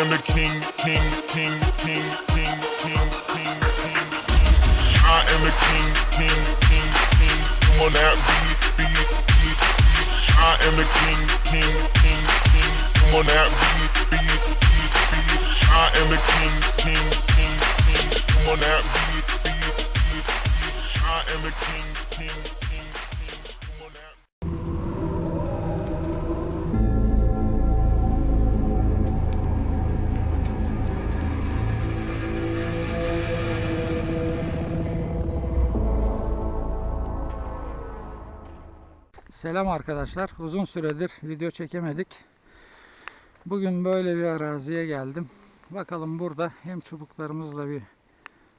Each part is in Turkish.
am the king, king, king, king, king, king, king, king. I am the king, king, king, king. Come on out, beat, beat, beat. I am the king, king, king, king. Come on out, beat, beat, beat, beat. I am the king, king, king, king. Come on out, beat, beat, beat. I am the king, king. Selam arkadaşlar. Uzun süredir video çekemedik. Bugün böyle bir araziye geldim. Bakalım burada hem çubuklarımızla bir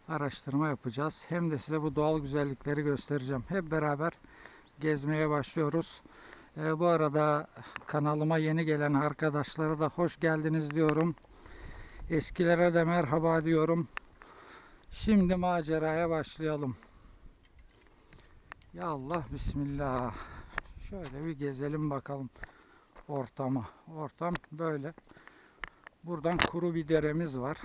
araştırma yapacağız. Hem de size bu doğal güzellikleri göstereceğim. Hep beraber gezmeye başlıyoruz. Ee, bu arada kanalıma yeni gelen arkadaşlara da hoş geldiniz diyorum. Eskilere de merhaba diyorum. Şimdi maceraya başlayalım. Ya Allah Bismillah. Şöyle bir gezelim bakalım ortama. Ortam böyle. Buradan kuru bir deremiz var.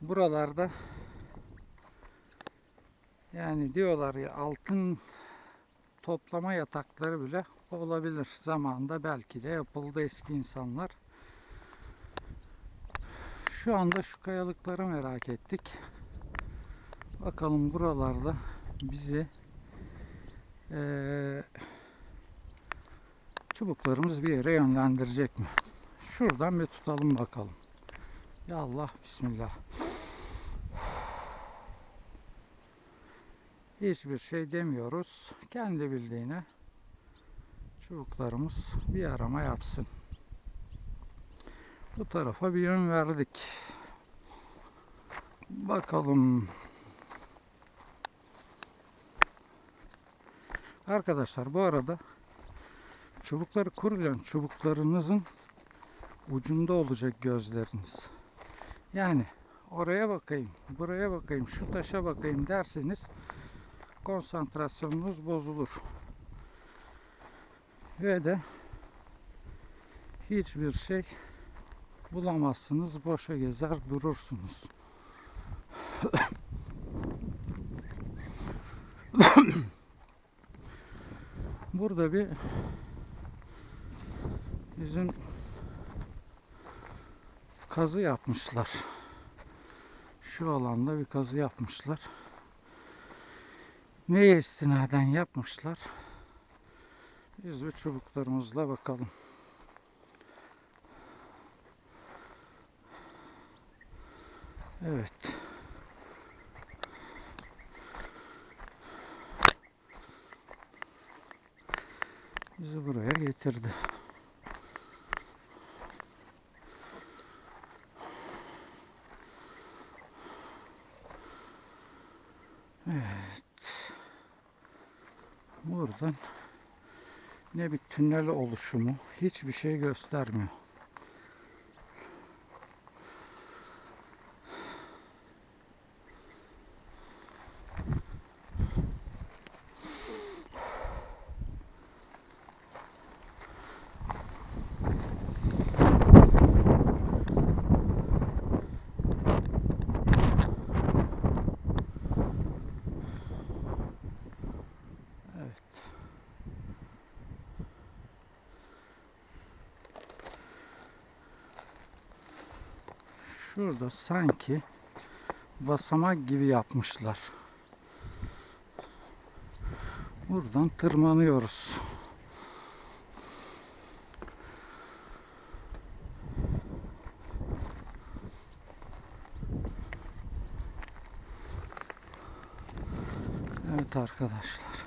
Buralarda yani diyorlar ya altın toplama yatakları bile olabilir. Zamanında belki de yapıldı eski insanlar. Şu anda şu kayalıkları merak ettik. Bakalım buralarda bizi eee, çubuklarımız bir yere yönlendirecek mi? Şuradan bir tutalım bakalım. Ya Allah Bismillah. Hiçbir şey demiyoruz. Kendi bildiğine çubuklarımız bir arama yapsın. Bu tarafa bir yön verdik. Bakalım. Arkadaşlar bu arada çubukları kurulan çubuklarınızın ucunda olacak gözleriniz. Yani oraya bakayım, buraya bakayım, şu taşa bakayım derseniz konsantrasyonunuz bozulur. Ve de hiçbir şey bulamazsınız, boşa gezer durursunuz. Burada bir bizim kazı yapmışlar. Şu alanda bir kazı yapmışlar. Neye istinaden yapmışlar? Biz bir çubuklarımızla bakalım. Evet. Bizi buraya getirdi. Evet. Buradan ne bir tünel oluşumu hiçbir şey göstermiyor. Evet. Şurada sanki basamak gibi yapmışlar. Buradan tırmanıyoruz. Evet arkadaşlar.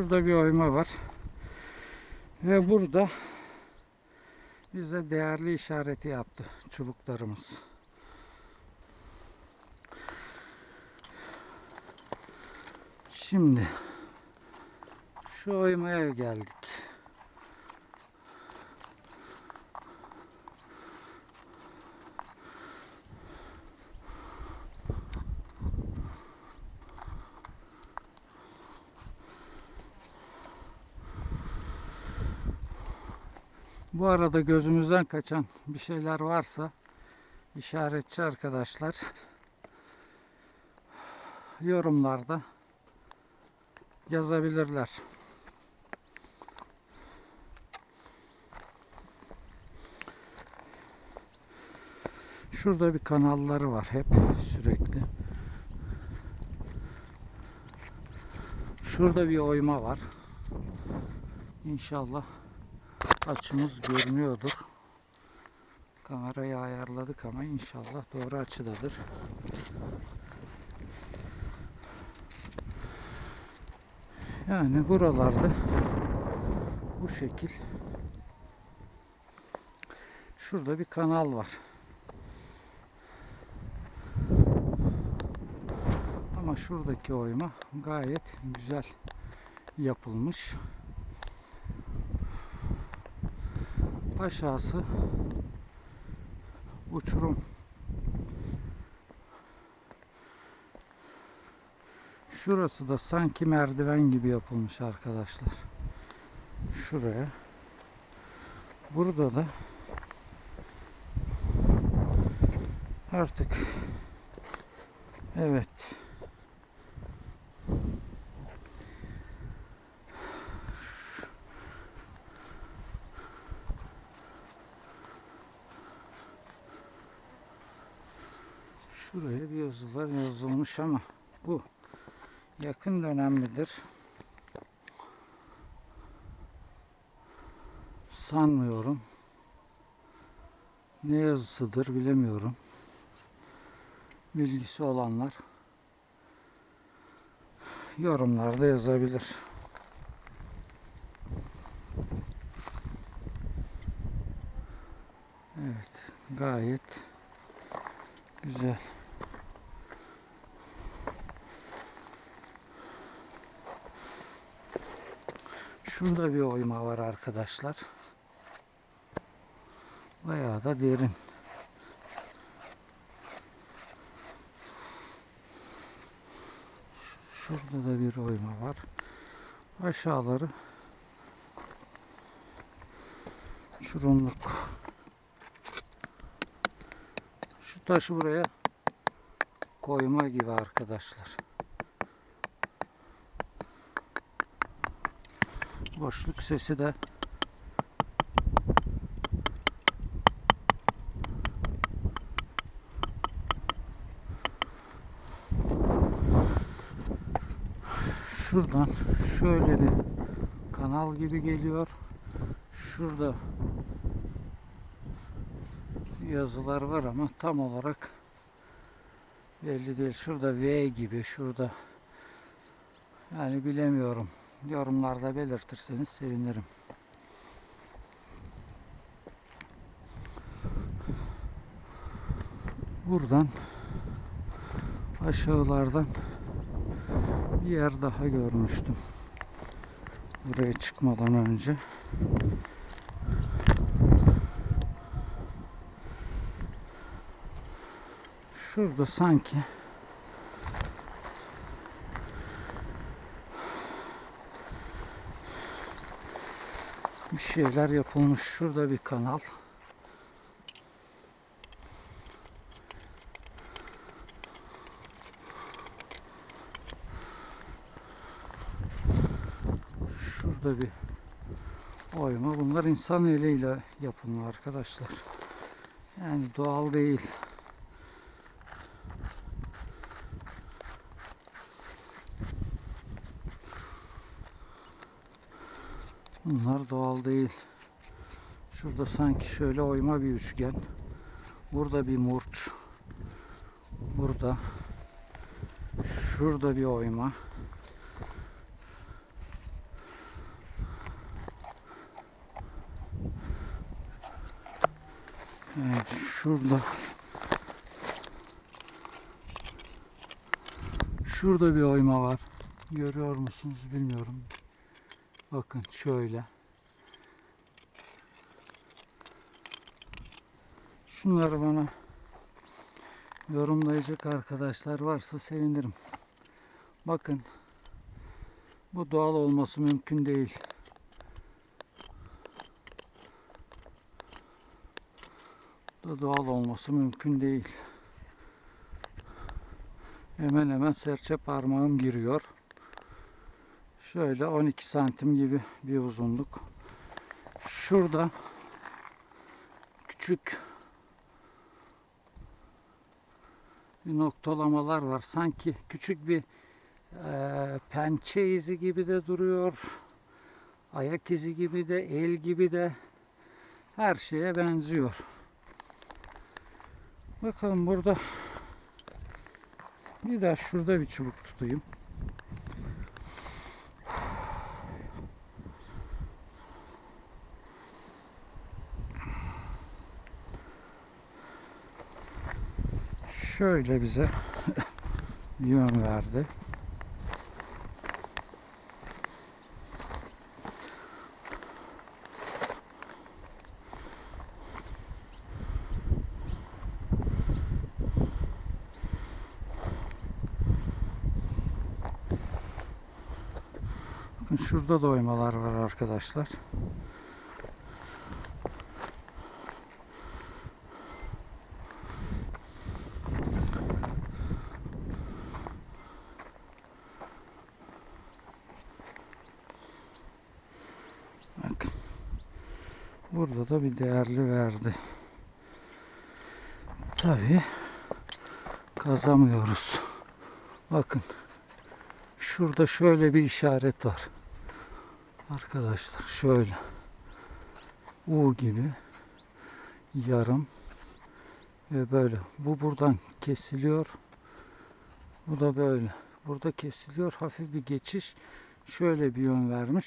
Şurada bir oyma var. Ve burada bize değerli işareti yaptı çubuklarımız. Şimdi şu oymaya geldik. Bu arada gözümüzden kaçan bir şeyler varsa işaretçi arkadaşlar yorumlarda yazabilirler. Şurada bir kanalları var hep sürekli. Şurada bir oyma var. İnşallah açımız görünüyordur. Kamerayı ayarladık ama inşallah doğru açıdadır. Yani buralarda bu şekil şurada bir kanal var. Ama şuradaki oyma gayet güzel yapılmış. Aşağısı uçurum. Şurası da sanki merdiven gibi yapılmış arkadaşlar. Şuraya. Burada da artık evet Yazılar yazılmış ama bu yakın dönemlidir. Sanmıyorum. Ne yazısıdır bilemiyorum. Bilgisi olanlar yorumlarda yazabilir. Evet, gayet güzel. Şurada bir oyma var arkadaşlar. Bayağı da derin. Şurada da bir oyma var. Aşağıları çurunluk. Şu taşı buraya koyma gibi arkadaşlar. Boşluk sesi de şuradan şöyle bir kanal gibi geliyor. Şurada yazılar var ama tam olarak belli değil. Şurada V gibi, şurada yani bilemiyorum. Yorumlarda belirtirseniz sevinirim. Buradan aşağılardan bir yer daha görmüştüm. Buraya çıkmadan önce. Şurada sanki bir şeyler yapılmış. Şurada bir kanal. Şurada bir oyma. Bunlar insan eliyle yapılma arkadaşlar. Yani doğal değil. Bunlar doğal değil. Şurada sanki şöyle oyma bir üçgen. Burada bir murç. Burada. Şurada bir oyma. Evet, şurada. Şurada bir oyma var. Görüyor musunuz bilmiyorum. Bakın şöyle. Şunları bana yorumlayacak arkadaşlar varsa sevinirim. Bakın bu doğal olması mümkün değil. da doğal olması mümkün değil. Hemen hemen serçe parmağım giriyor. Şöyle 12 santim gibi bir uzunluk. Şurada küçük bir noktalamalar var. Sanki küçük bir eee, pençe izi gibi de duruyor. Ayak izi gibi de, el gibi de her şeye benziyor. Bakalım burada bir daha şurada bir çubuk tutayım. Şöyle bize yön verdi. Bakın şurada da oymalar var arkadaşlar. Bakın. Burada da bir değerli verdi. Tabii kazamıyoruz. Bakın. Şurada şöyle bir işaret var. Arkadaşlar şöyle. U gibi yarım ve böyle. Bu buradan kesiliyor. Bu da böyle. Burada kesiliyor. Hafif bir geçiş. Şöyle bir yön vermiş.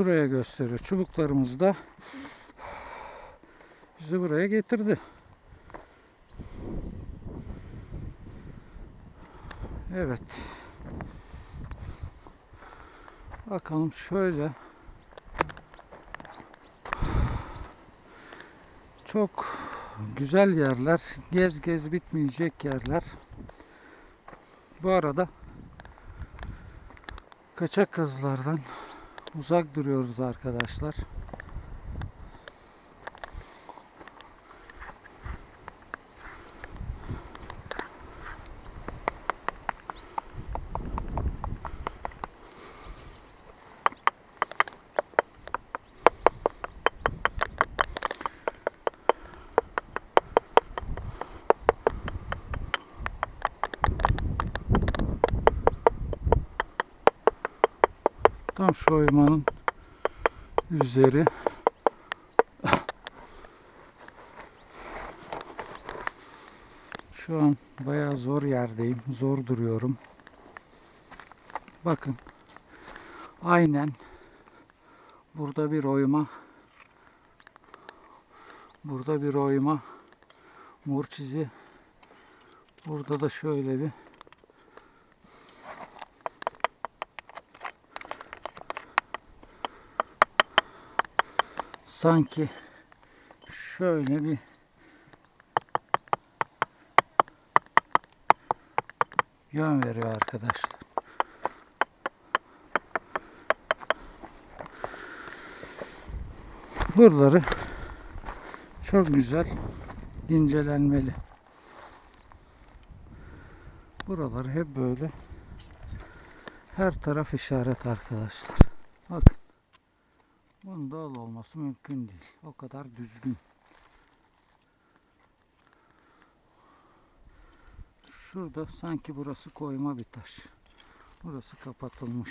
Şuraya gösteriyor. Çubuklarımız da bizi buraya getirdi. Evet. Bakalım şöyle. Çok güzel yerler. Gez gez bitmeyecek yerler. Bu arada kaçak kazılardan uzak duruyoruz arkadaşlar. Tam şu oymanın üzeri. Şu an bayağı zor yerdeyim. Zor duruyorum. Bakın. Aynen burada bir oyma burada bir oyma mor çizi burada da şöyle bir sanki şöyle bir yön veriyor arkadaşlar. Buraları çok güzel incelenmeli. Buraları hep böyle her taraf işaret arkadaşlar. Bakın. Bunun doğal olması mümkün değil. O kadar düzgün. Şurada sanki burası koyma bir taş. Burası kapatılmış.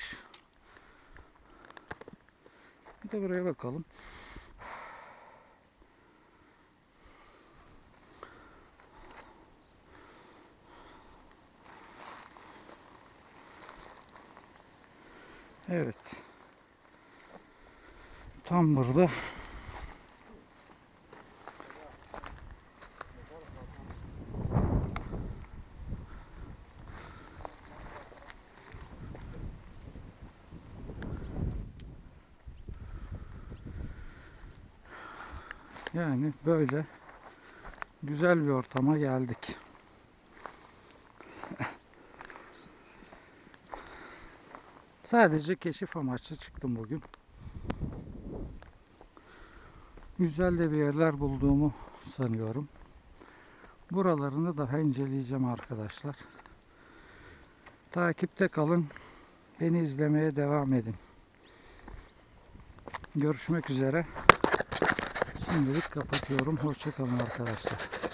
Bir de buraya bakalım. Evet. Tam burada yani böyle güzel bir ortama geldik. Sadece keşif amaçlı çıktım bugün. Güzel de bir yerler bulduğumu sanıyorum. Buralarını daha inceleyeceğim arkadaşlar. Takipte kalın. Beni izlemeye devam edin. Görüşmek üzere. Şimdilik kapatıyorum. Hoşçakalın arkadaşlar.